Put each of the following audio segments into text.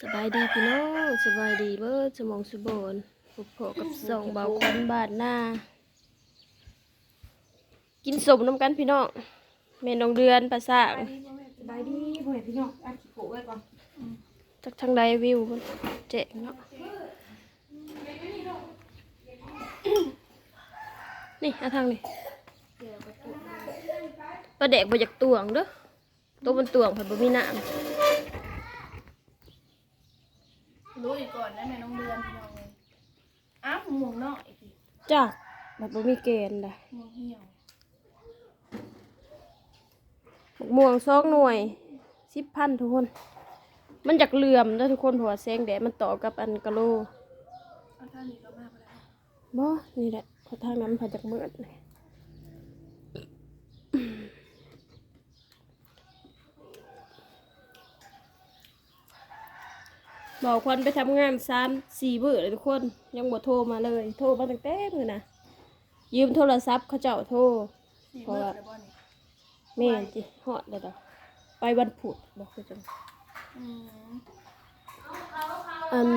สบายดีพี่น้องสบายดีเบิดสมองสุบอนพบพอกับสองเบาควันบาดหน้า กินสมน้ำกันพี่น้องแม่น้องเดือนภาษาสบายดีพ่อแม่พี่น้องอัดขี้โกไว้ก่อนจากทางใดวิวเพิ่นเจ๋งเนาะนี่เอาทางนี้ปลาแดกบ่อยากตวงเด้อตัวมันตวงเพิ่นบ่มีน้ำ รู้อีกก่อนนะแม่น้องเดือนพี่น้องเลยอ้าวหมวงเนาะอีกทีจ้าแบบบ่มีเกณฑ์ได้หมวงเหี่ยวบักม่วงซอกหน่วยสิบพันทุกคน มันจากเหลื่อมเด้อทุกคนเพราะว่าแสงแดดมันต่อกับอันกะโลเอาท่านี้ก็มากไปแล้วบ่นี่แหละเพราะทางนั้นพาจากมืดเลย บอกควันไปทำงานสามสี่เบื่อเลยทุกคน ยังบ่โทรมาเลย โทรมาตั้งแต่มือนะยืมโทรศัพท์เขาเจ้าโทรสี่เพราะเบิว่าดเลยบ่นี่แม่นจิฮอดแล้วดอกไปวันพุธบอกคือจังอืมอัน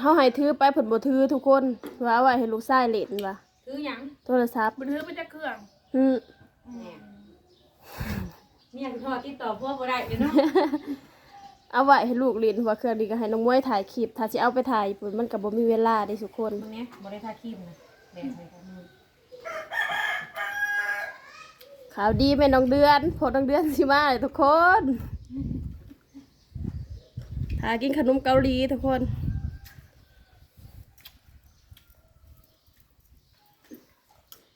เฮาให้ถือไปเพิ่นบ่ถือทุกคนว่าเอาไว้ให้ลูกชายเล่นว่ะคือหยังโทรศัพท์บันทึกไปจากเครื่องอืมอืมเมียคุณพ่อติดต่อพวกบ่ได้เดี๋ยวเนาะ เอาไว้ให้ลูกเล่นเพราะว่าเครื่องนี้ก็ให้น้องมวยถ่ายคลิปถ้าสิเอาไปถ่ายปุ่นมันก็บ่มีเวลาได้ทุกคนตรงเนี้ยบ่ได้ทาครีมนะแดดใส่กันมือข่าวดีแม่น้องเดือนพอน้องเดือนสิมาเลยทุกคนถ่ายกินขนมเกาหลีทุกคน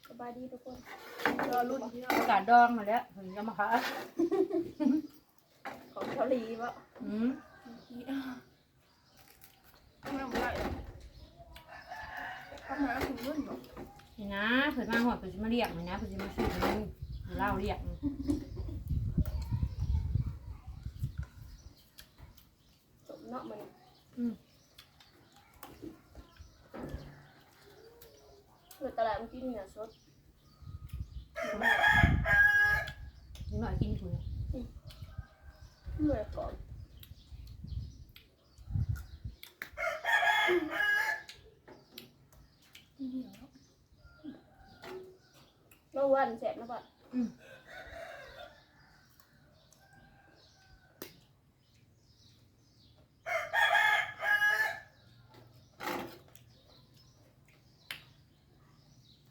สบายดีทุกคนรอรุ่นพี่น้องอากาศดองมาแล้วถึงจะมาค่ะของเกาหลีบ่ อืมทำไมไม่ได้ทำไมถึงรุ่นเนาะนี่นะเพิ่นมาหอดเพิ่นสิมาเรียกมันนะเพิ่นสิมาซื้อเพิ่นเล่าเรียกสมเนาะมันอืมเปิดตลาดมันกินเนื้อสด นิดหน่อยกินคุณ เมื่อก่อนเมื่อ วันแสบนะบัดอืม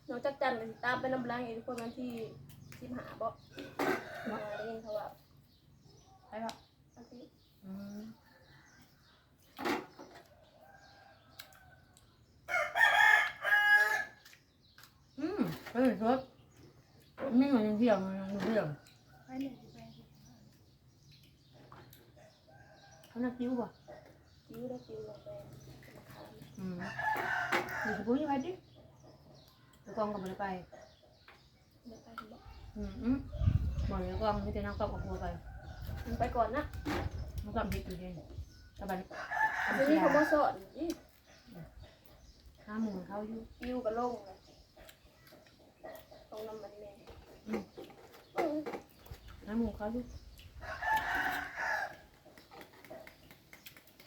น้องจักจันก็สิตามไปน้ำล้างเองทุกคนวันที่สิบหาบ่มาได้ยินเขาว่าไปป่ะวันที่ อืมอืมเฮ้ยรถนี่มันยังเที่ยวมันยังเที่ยว ไปเนี่ยสิไป เขานักยิ้วป่ะคิ้วได้คิ้วลงไปอืมอยู่สกุลยังไงดิตะกองก็ไม่ได้ไปเดี๋ยวไปเห็นบ่อืมอืมบอกเลยตะกองมีแต่น้ำกับกับครัวไปมันไปก่อนนะน้ำกับพริกอยู่เย็นตะบันทีนี้เขาบ่สอนอีห้าหมูเขาอยู่คิ้วก็ลงเลยตรงน้ำมันแม่ห้าหมูเขาอยู่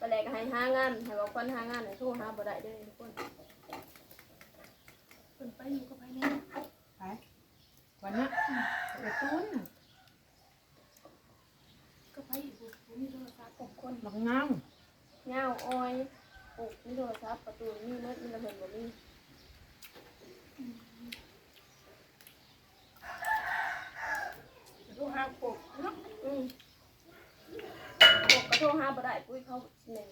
ไป แลกก็ให้ห้างานให้บอกคนห้างานให้โทรหาบ่ได้เด้อทุกคนเพิ่นไปอยู่กับไปเนี่ยไปวันน่ะเด็กตุ้นก็ไปอยู่ผมมีโทรศัพท์ผมคนบักงามเงาอ้อยปลูกมีโทรศัพท์ประตูมีเม็ดมีระเบิดบ่มี ดูห้างปกเนาะ อืมปกก็ โทรหาบ่ได้ปุ้ยเขาหนึ่ง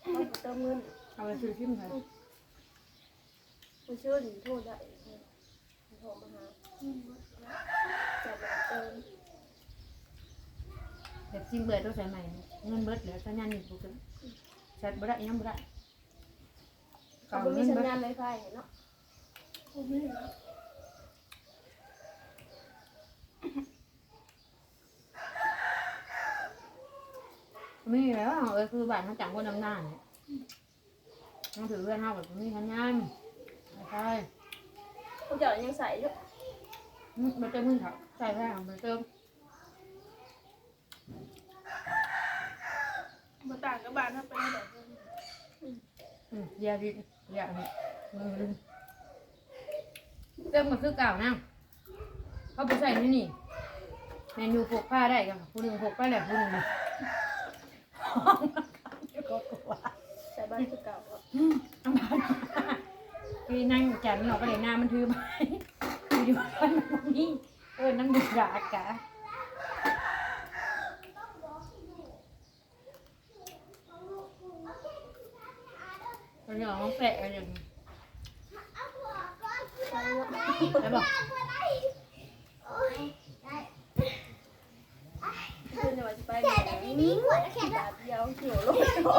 เขาบ่เติมเงินเอาไปซื้อชิมไปผู้เชื่อหนีโทษได้โทรมาหาจับมาเติมแบบซิมเบิร์ดต้องใส่ใหม่เงินเบิร์ดเหลือสัญญาณหนึ่งปุ๊บใส่บ่ได้ยังบ่ได้เขาเก่าบ่มีสัญเบิร์ดญาณไวไฟเนาะ มไม่รู้มีแล้วเออคือบ้านเขาจังคนดำหน้าเนี่ยต้องถือเพื่อนเฮาแบบมีสัญญาณใช่ผู้เจ้ายังใส่อยู่มันเติมมือเขาใส่แค่มันเติมบ่ต่างกับบ้านถ้าไปได้แบบอืมอย่าดิอย่าดิมือดึงเติมก็คือเก่านะเขาไปใส่นี่นี่แมนยูพกผ้าได้กันผู้หนึ่งพกไปแหละผู้หนึ่ง ใส่บ้านคือเก่าอะเอามาพี่นั่งจันเราก็เลยหน้ามันถือไปอยู่บ้านนี้เออน้ำดุดาอากาศเราจะลองแปะกันอย่างนี้ได้บอก เพื่อนจะว่าจะไป นี้หัวแข่งเดียวเขียวลงดู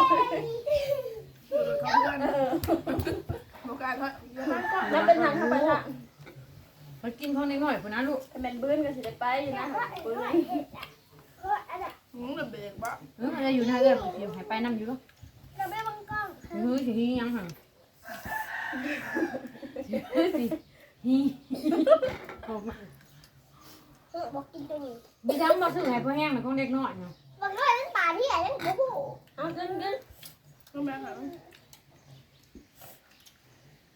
ดูเขาเพื่อนโอกาสเขานั่นเป็นทางเข้าไปทางมากินข้าวในหน่อยคนนะลูกแมนบื้นก็สิได้ไปอยู่นะบื้นมึงระเบิดบ่เอออะไรอยู่หน้าเอื้อมเดี๋ยวให้ไปน้ำอยู่ลูกเราไม่บังกล้องเฮ้ยสิฮียังหังเฮ้ยสิฮีโอ้มาบอกกินตรงนี้ไมีทั้งมาซื้อให้พ่อแห้งและของเด็กน้อยเนาะ บังด้วยนั่นป่าที่ใหญ่นั่นโอ้โหเอาขึ้นขึ้นรู้ไหมคะ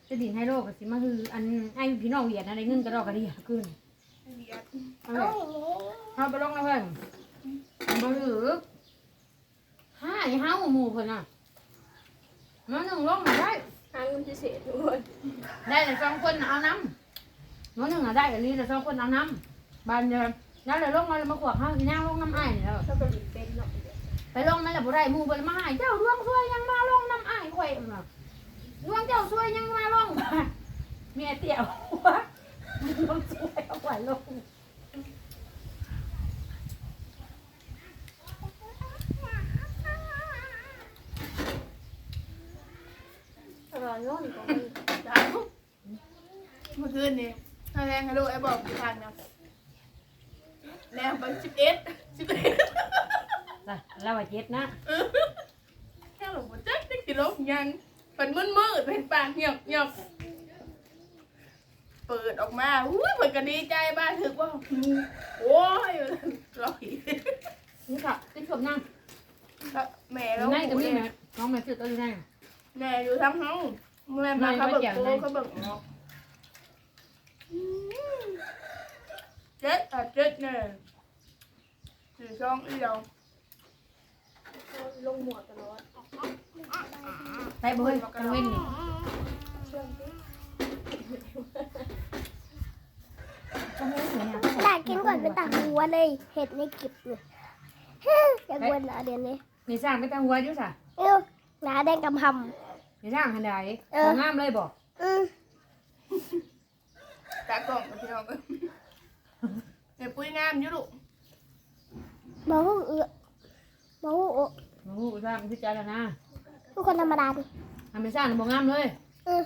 จะดินให้โลกก็สิมาคือ อันไอ้พี่น้องเหวียดอะไรเงินกระดอกกระเดียขึ้นเบียดเอาเอาเลยอย่างนี้เอาไปลองนะเพื่อนบ่ถือห้าไอ้ห้าหมู่เพิ่นน่ะมาหนึ่งลงมาได้ทางเงินพิเศษทุกคนได้แต่สองคนน่ะเอาน้ำน้องหนึ่งอะได้แต่นี้แต่สองคนเอาน้ำบานเดิม แล้วเลยลงมาเลยมาขวบห้าที่นั่งลงน้ำอ้ายนี่แล้วถ้าเป็นเป็นเนาะไปลงมันแหละบ่ได้หมู่เพิ่นมาให้เจ้าดวงช่วยยังมาลงน้ำอ้ายข่อยน่ะดวงเจ้าช่วยยังมาลงเมียเตี่ยววะลงช่วยเอาไว้ลงถ้าเราย้อนก็ดาวเมื่อคืนนี่ถ้าแรงฮัลโหลไอ้บอกกี่พันนะ แรงไปสิบเอ็ดสิบเอ็ดจ้ะเราว่าเจ็ดนะแค่หลงมาจักจักกิโลยังเป็นมืดมืดเป็นปากเหี่ยวเหี่ยวเปิดออกมาอุ้ยเปิดก็ดีใจบ้านถึกว่าโอ้ยลอยนี่ค่ะติดผมนั่งแม่อแล้วยู่ในกับนี่แม่น้องแม่ชื่อตัวอยู่ในแม่อยู่ทั้งห้องแม่มาเขาเบิกโก้เขาเบิกเนาะเจ็ดอ่ะเจ็ดเนี่ยสี่ช่องอีเดียวลงหมวกตลอดไปบ่เฮ้ยกังเว้นนี่กังเว้นนี่เนี่ยอยากกินก่อนไปตักหัวเลย เห็ดในกิบเลยอยากวนอะเดี๋ยวนี้มีสร้างไปตั้งหัวอยู่ซะเออหนาแดงกำหมีสร้างหันใดเออบ่งามเลยบ่ำอืมตากล่องกับพี่น้องกันเดี๋ยวปุ้ยงามอยู่ลูก บอกว่าเออบอกว่าโอ้โอ้โหสร้างคือใจแล้วนะทุกคนธรรมดาดิทำไม่สร้างบ่งามเลยเออ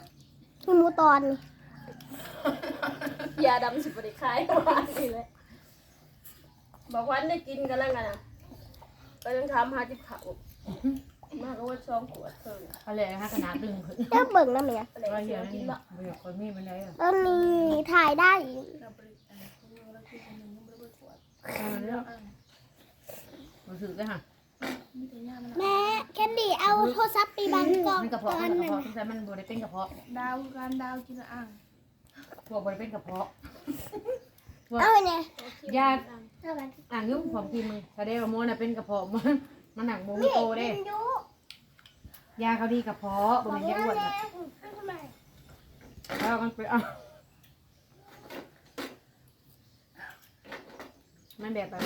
มีหมูตอนนี่ยาดำสิบริคายว่านี่แหละบอกวันได้กินกันแล้วกันนะก็ต้องทำหาจิบเขามากก็ว่าช่องขวดเพิ่งเอาเลยฮะขนาดดึงขึ้นเจ้าเบิ่งนะเมียอะไรว่าเสีเหี้ยยวนั่นกินนี่ละบ่อยากคนมีมันได้อะแล้วมีถ่ายได้อีกเราไปอ่าคุณลุงแล้วคือคนหนึ่งยังไม่ได้เบิกขวดเออแล้วอ่าบ่ถือกันฮะมีแต่ย่ามันแม่แคนดี้เอาโทรศัพท์ไปบังกล้องมันกระเพาะตอมันนกระนั้นเพาะน่ะแต่มันบ่ได้เป็นกระเพาะดาวคือการดาวกินอ่างพวกบ่ได้เป็นกระเพาะ เอาไปเนี่ยยาเอาไปอ่างยุ่งของกินมึงแสดงว่าโมน่ะเป็นกระเพาะมันมันหนักโมมีโตเด้กินอยู่ยาเขาดีกระเพาะบ่แม่นยาอ้วนน่ะทำไมแล้วมันไปเอามันแบบแบบ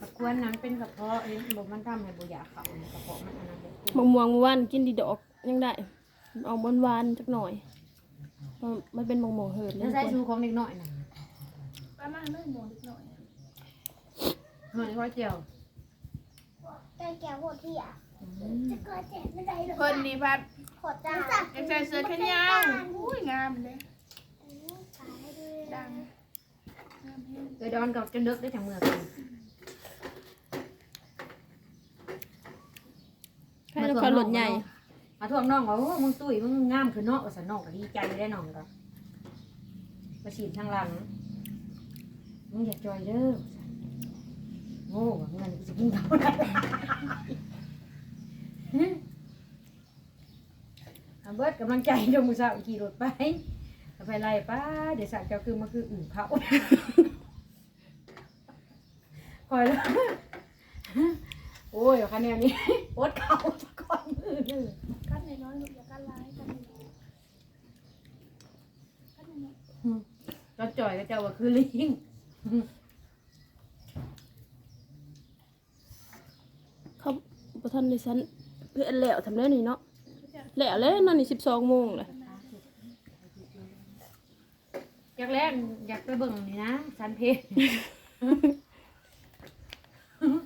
ตะกวนนั้นเป็นกระเพาะเห็นบอกมันทำให้บ่อยากเขาเนี่ยกระเพาะมันอันนั้นเลยมะม่วงวันกินดีดอกยังได้ เอาบนวานๆจักหน่อยเพราะมันเป็นมะม่วงเหินเลแล้วยใส่ชูของเด็กน้อยน่ะป้ามาไม่มองนิดหน่อยเฮ้ยว่าเจียวแกงแก้วโหดที่อะจะเกิดเจ็บไม่ได้หรอกคนนี้พัดโหดจ้าอยากใส่เสื้อแขนยาวอุ้ยงามเลยดังงามแห้ง เออดอนกับจนเลิกได้จังเมื่อกันให้เราขับรถใหญ่ มาทวงน้องว่าโอ้มึงตุ้ยมึงงามคือน้องว่าสันน้องก็ดีใจได้น้องก็มาฉีดทางหลังมึงอย่าจอยเด้อโอ้เงินจะกินเขาได้เอาเบิดกำลังใจจงมือสาวขี่รถไปเอาไปไล่ป้าเดี๋ยวสาวเจ้าคือมาคืออื่นเขาค อยแล้วโอ้ยคันแนวนี้อดเขาสักก่อนมือเลยกันน้อยๆลูกอย่ากันร้ายกันน้อยๆกันน้อยจอจ่อยก็เจ้าว่าคือลิงเขาประทันในชั้นเพื่อนแล้วทำได้นี่เนาะแล้วแล้วนั่นนี่สิบสองโมงเลยอยากแรกอยากไปเบิ่งนี่นะสันเพชรเ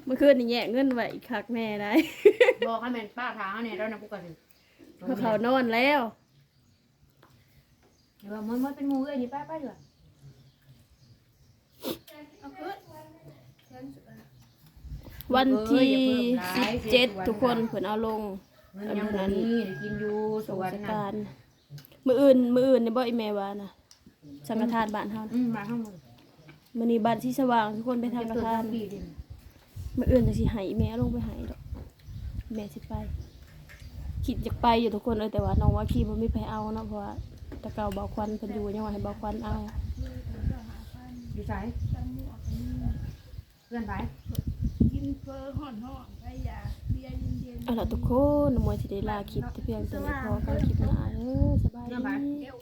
มื่อคืนนี่แย่เงินไว้อีกคักแม่ได้ บอกให้แม่นป้าทางเนี่ยแล้วนะกูก็สิเพราะเขานอนแล้ว เดี๋ยวว่ามันมันเป็นหมูเอ้ยนี่ป้าป้าอยู่อะๆเอาขึ้นเงินสุดเลยวันที่สิบเจ็ดทุกคนเพิ่นเอาลงเงินยังบ่มีได้กินอยู่สสววันสน่ะการมื้ออื่น มื้ออื่นในบ่อีแม่ว่านะสังฆทานบ้านเฮาอืมมาข้างบนมื้อนี้บ้านที่สว่างทุกคนไปทางฆทาน ปีดิ มื้ออื่นจะสิให้แม่ลงไปให้ดอก แม่สิไป คิดอยากไปอยู่ทุกคนเอ้ยแต่ว่าน้องว่าขี้บ่มีไปเอาเนาะเพราะว่าแตะเก่าเบาควันเพิ่นอยู่ยังว่าให้เบาควันเอาอยู่ไสตั้งหมวกอันนี้เพื่อนไปกินเฟอร์ห่อนห่อนๆไปยาเบียร์เย็นๆเอาล่ะทุกคนน้องมวยสิได้ลาคลิปแต่เพียงเท่านี้พอกันคลิปหน้าเด้อสบายดีเดี๋ยว